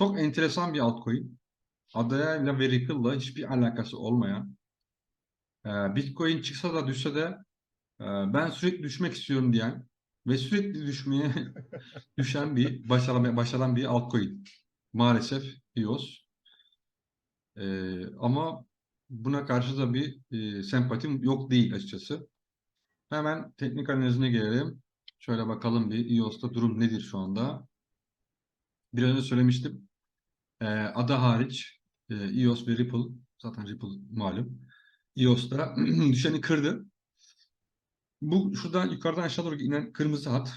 Çok enteresan bir altcoin. Adaya ile ve Ripple'la hiçbir alakası olmayan. Ee, Bitcoin çıksa da düşse de e, ben sürekli düşmek istiyorum diyen ve sürekli düşmeye düşen bir başaran, başaran bir altcoin. Maalesef EOS. Ee, ama buna karşı da bir e, sempatim yok değil açıkçası. Hemen teknik analizine gelelim. Şöyle bakalım bir EOS'ta durum nedir şu anda. Biraz önce söylemiştim. Ee, ada hariç e, EOS ve Ripple zaten Ripple malum. EOS'ta düşeni kırdı. Bu şuradan yukarıdan aşağı doğru inen kırmızı hat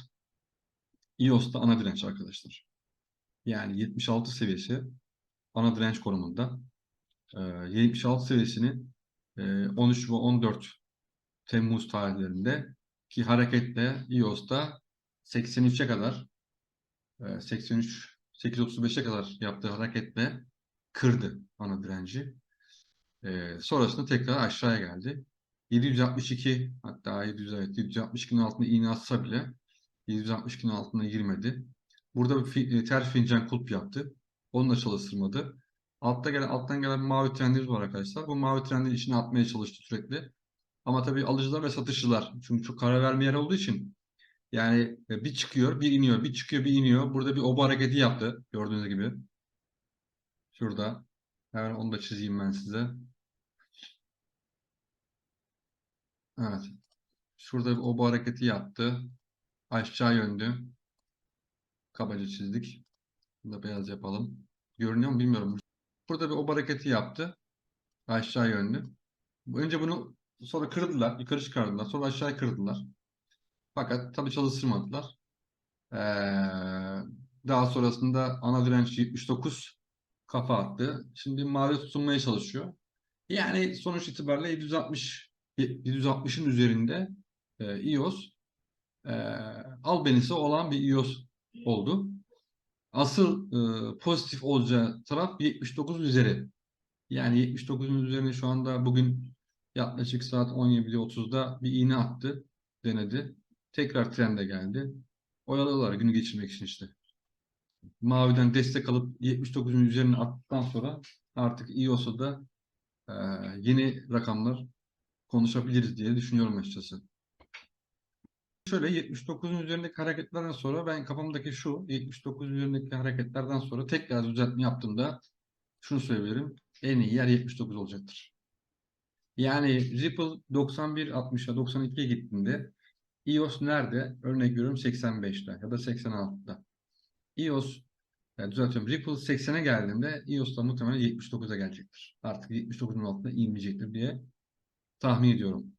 EOS'ta ana direnç arkadaşlar. Yani 76 seviyesi ana direnç konumunda. Ee, 76 seviyesini e, 13 ve 14 Temmuz tarihlerinde ki hareketle EOS'ta 83'e kadar e, 83 835'e kadar yaptığı hareketle kırdı ana direnci. E, sonrasında tekrar aşağıya geldi. 762 hatta 700, evet, 762'nin altında iğne atsa bile 762'nin altına girmedi. Burada bir e, ters fincan kulp yaptı. Onu da çalıştırmadı. Altta gelen, alttan gelen mavi trendimiz var arkadaşlar. Bu mavi trendin içine atmaya çalıştı sürekli. Ama tabii alıcılar ve satışçılar. Çünkü çok karar verme yer olduğu için yani e, bir çıkıyor, bir iniyor, bir çıkıyor, bir iniyor. Burada bir oba hareketi yaptı gördüğünüz gibi. Şurada. Hemen onu da çizeyim ben size. Evet. Şurada bir oba hareketi yaptı. Aşağı yönlü. Kabaca çizdik. Bunu da beyaz yapalım. Görünüyor mu bilmiyorum. Burada bir oba hareketi yaptı. Aşağı yönlü. Önce bunu sonra kırdılar. Yukarı çıkardılar. Sonra aşağı kırdılar. Fakat tabii çalıştırmadılar. Ee, daha sonrasında ana direnç 79 kafa attı. Şimdi mavi tutunmaya çalışıyor. Yani sonuç itibariyle 760 760'ın üzerinde e, EOS e, albenisi olan bir EOS oldu. Asıl e, pozitif olacağı taraf 79 üzeri. Yani 79'un üzerine şu anda bugün yaklaşık saat 17.30'da bir iğne attı, denedi. Tekrar trende geldi. Oyalıyorlar günü geçirmek için işte. Maviden destek alıp 79'un üzerine attıktan sonra artık EOS'a da e, yeni rakamlar konuşabiliriz diye düşünüyorum açıkçası. Şöyle 79'un üzerindeki hareketlerden sonra ben kafamdaki şu 79 üzerindeki hareketlerden sonra tekrar düzeltme yaptığımda şunu söyleyebilirim. En iyi yer 79 olacaktır. Yani Ripple 91.60'a 92'ye gittiğinde EOS nerede? Örnek veriyorum 85'te ya da 86'da. EOS yani düzeltiyorum. Ripple 80'e geldiğinde EOS da muhtemelen 79'a gelecektir. Artık 79'un altına inmeyecektir diye tahmin ediyorum.